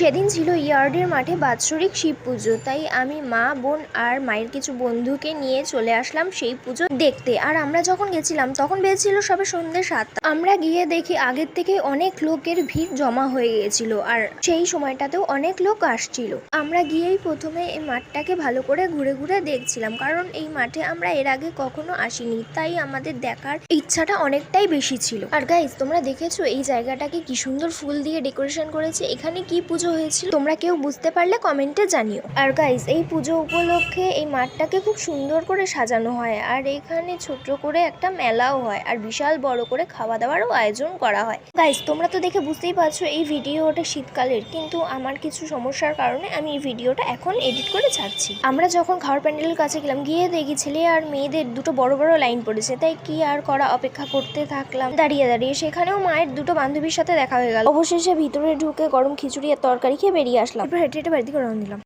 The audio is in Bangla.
সেদিন ছিল ইয়ার্ডের মাঠে বাৎসরিক শিব পুজো, তাই আমি মা, বোন আর মায়ের কিছু বন্ধুকে নিয়ে চলে আসলাম সেই পুজো দেখতে। আর আমরা যখন গেছিলাম, তখন বেজেছিল সবে সন্ধ্যে সাতটা। আমরা গিয়ে দেখি আগের থেকে অনেক লোকের ভিড় জমা হয়ে গেছিল আর সেই সময়টাতেও অনেক লোক আসছিল। আমরা গিয়েই প্রথমে এই মাঠটাকে ভালো করে ঘুরে ঘুরে দেখছিলাম, কারণ এই মাঠে আমরা এর আগে কখনো আসিনি, তাই আমাদের দেখার ইচ্ছাটা অনেকটাই বেশি ছিল। আর গাইজ তোমরা দেখেছ এই জায়গাটাকে কি সুন্দর ফুল দিয়ে ডেকোরেশন করেছে, এখানে কি পুজো হয়েছিল। তোমরা কেউ বুঝতে পারলে কমেন্টে জানিও। আর গাইজ এই পুজো উপলক্ষে এই মাঠটাকে খুব সুন্দর করে সাজানো হয়। আর এখানে ছোট করে একটা মেলাও হয় আর বিশাল বড় করে খাওয়া দাওয়ারও আয়োজন করা হয়। গাইজ তোমরা তো দেখে বুঝতেই পারছ এই ভিডিওটা শীতকালের। কিন্তু আমার কিছু সমস্যার কারণে আমি এই ভিডিওটা এখন এডিট করে ছাড়ছি। আমরা যখন খাওয়ার প্যান্ডেলের কাছে গেলাম, গিয়ে দেখি ছেলে আর মেয়েদের দুটো বড় বড় লাইন পড়েছে। তাই কি আর করা? অপেক্ষা করতে থাকলাম। দাঁড়িয়ে দাঁড়িয়ে সেখানেও মায়ের দুটো বান্ধবীর সাথে দেখা হয়ে গেল। অবশেষে ভিতরে ঢুকে গরম খিচুড়ি আর খেয়ে বেরিয়ে আসলাম। হেঁটে হেঁটে বাড়ি থেকে রওনা দিলাম।